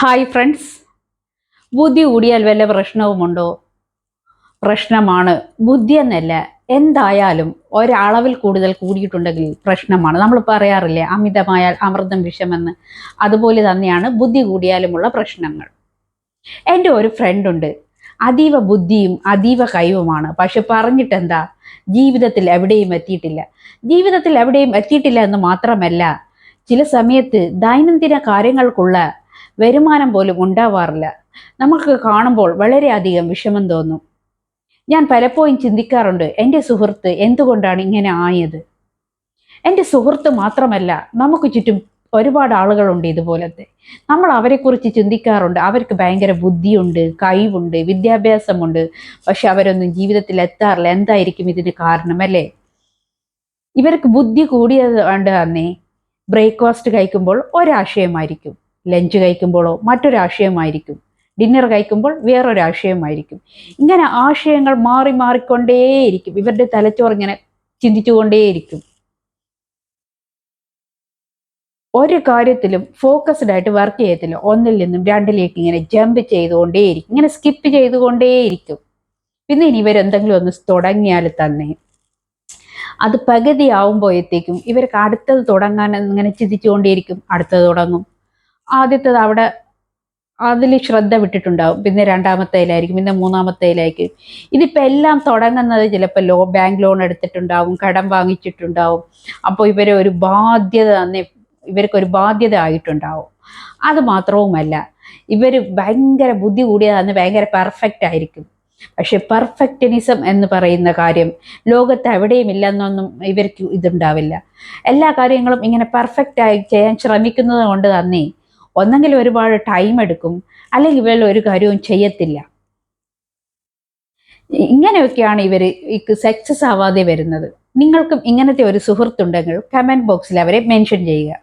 Hi friends ബുദ്ധി കൂടിയാൽ വല്ല പ്രശ്നവുമുണ്ടോ? പ്രശ്നമാണ്. ബുദ്ധി എന്നല്ല. എന്തായാലും ഒരളവിൽ കൂടുതൽ കൂടിയിട്ടുണ്ടെങ്കിൽ പ്രശ്നമാണ്. നമ്മൾ പറയാറില്ലേ അമിതമായാൽ അമൃതം വിഷമെന്ന്. അതുപോലെ തന്നെയാണ് ബുദ്ധി കൂടിയാലുമുള്ള പ്രശ്നങ്ങൾ. എന്റെ ഒരു ഫ്രണ്ടുണ്ട് അതീവ ബുദ്ധിയും അതീവ കഴിവുമാണ്. പക്ഷെ പറഞ്ഞിട്ടെന്താ? ജീവിതത്തിൽ എവിടെയും എത്തിയിട്ടില്ല. ജീവിതത്തിൽ എവിടെയും എത്തിയിട്ടില്ല എന്ന് മാത്രമല്ല ചില സമയത്ത് ദൈനംദിന കാര്യങ്ങൾക്കുള്ള വരുമാനം പോലും ഉണ്ടാവാറില്ല. നമുക്ക് കാണുമ്പോൾ വളരെയധികം വിഷമം തോന്നും. ഞാൻ പലപ്പോഴും ചിന്തിക്കാറുണ്ട് എന്റെ സുഹൃത്ത് എന്തുകൊണ്ടാണ് ഇങ്ങനെ ആയത്? എന്റെ സുഹൃത്ത് മാത്രമല്ല നമുക്ക് ചുറ്റും ഒരുപാട് ആളുകളുണ്ട് ഇതുപോലത്തെ. നമ്മൾ അവരെക്കുറിച്ച് ചിന്തിക്കാറുണ്ട്. അവർക്ക് ഭയങ്കര ബുദ്ധിയുണ്ട് കഴിവുണ്ട് വിദ്യാഭ്യാസമുണ്ട്. പക്ഷെ അവരൊന്നും ജീവിതത്തിൽ എത്താറില്ല. എന്തായിരിക്കും ഇതിന് കാരണം അല്ലേ? ഇവർക്ക് ബുദ്ധി കൂടിയത് കൊണ്ട് തന്നെ ബ്രേക്ക്ഫാസ്റ്റ് കഴിക്കുമ്പോൾ ഒരാശയമായിരിക്കും. ലഞ്ച് കഴിക്കുമ്പോഴോ മറ്റൊരാശയമായിരിക്കും ഡിന്നർ കഴിക്കുമ്പോൾ വേറൊരാശയമായിരിക്കും ഇങ്ങനെ ആശയങ്ങൾ മാറി മാറിക്കൊണ്ടേയിരിക്കും. ഇവരുടെ തലച്ചോറ് ഇങ്ങനെ ചിന്തിച്ചുകൊണ്ടേയിരിക്കും. ഒരു കാര്യത്തിലും ഫോക്കസ്ഡ് ആയിട്ട് വർക്ക് ചെയ്യത്തില്ല. ഒന്നിൽ നിന്നും രണ്ടിലേക്ക് ഇങ്ങനെ ജമ്പ് ചെയ്തുകൊണ്ടേയിരിക്കും. ഇങ്ങനെ സ്കിപ്പ് ചെയ്തുകൊണ്ടേയിരിക്കും. പിന്നെ ഇനി ഇവരെന്തെങ്കിലും ഒന്ന് തുടങ്ങിയാൽ തന്നെ അത് പകുതി ആവുമ്പോഴത്തേക്കും ഇവർക്ക് അടുത്തത് തുടങ്ങാൻ ഇങ്ങനെ ചിന്തിച്ചുകൊണ്ടേയിരിക്കും. അടുത്തത് തുടങ്ങും. ആദ്യത്തത് അവിടെ അതിൽ ശ്രദ്ധ വിട്ടിട്ടുണ്ടാവും. പിന്നെ രണ്ടാമത്തേലായിരിക്കും പിന്നെ മൂന്നാമത്തേലായിരിക്കും. ഇതിപ്പോൾ എല്ലാം തുടങ്ങുന്നത് ചിലപ്പോൾ ലോ ബാങ്ക് ലോൺ എടുത്തിട്ടുണ്ടാവും കടം വാങ്ങിച്ചിട്ടുണ്ടാവും. അപ്പോൾ ഇവരെ ഒരു ബാധ്യത തന്നെ ഇവർക്കൊരു ബാധ്യത ആയിട്ടുണ്ടാവും. അത് മാത്രവുമല്ല ഇവർ ഭയങ്കര ബുദ്ധി കൂടിയതാണ് ഭയങ്കര പെർഫെക്റ്റ് ആയിരിക്കും. പക്ഷെ പെർഫെക്റ്റനിസം എന്ന് പറയുന്ന കാര്യം ലോകത്ത് എവിടെയും ഇല്ലെന്നൊന്നും ഇവർക്ക് ഇതുണ്ടാവില്ല. എല്ലാ കാര്യങ്ങളും ഇങ്ങനെ പെർഫെക്റ്റായി ചെയ്യാൻ ശ്രമിക്കുന്നത് കൊണ്ട് തന്നെ ഒന്നെങ്കിൽ ഒരുപാട് ടൈം എടുക്കും. അല്ലെങ്കിൽ ഇവർ ഒരു കാര്യവും ചെയ്യത്തില്ല. ഇങ്ങനെയൊക്കെയാണ് ഇവർ സക്സസ് ആവാതെ വരുന്നത്. നിങ്ങൾക്കും ഇങ്ങനത്തെ ഒരു സുഹൃത്തുണ്ടെങ്കിൽ കമന്റ് ബോക്സിൽ അവരെ മെൻഷൻ ചെയ്യുക.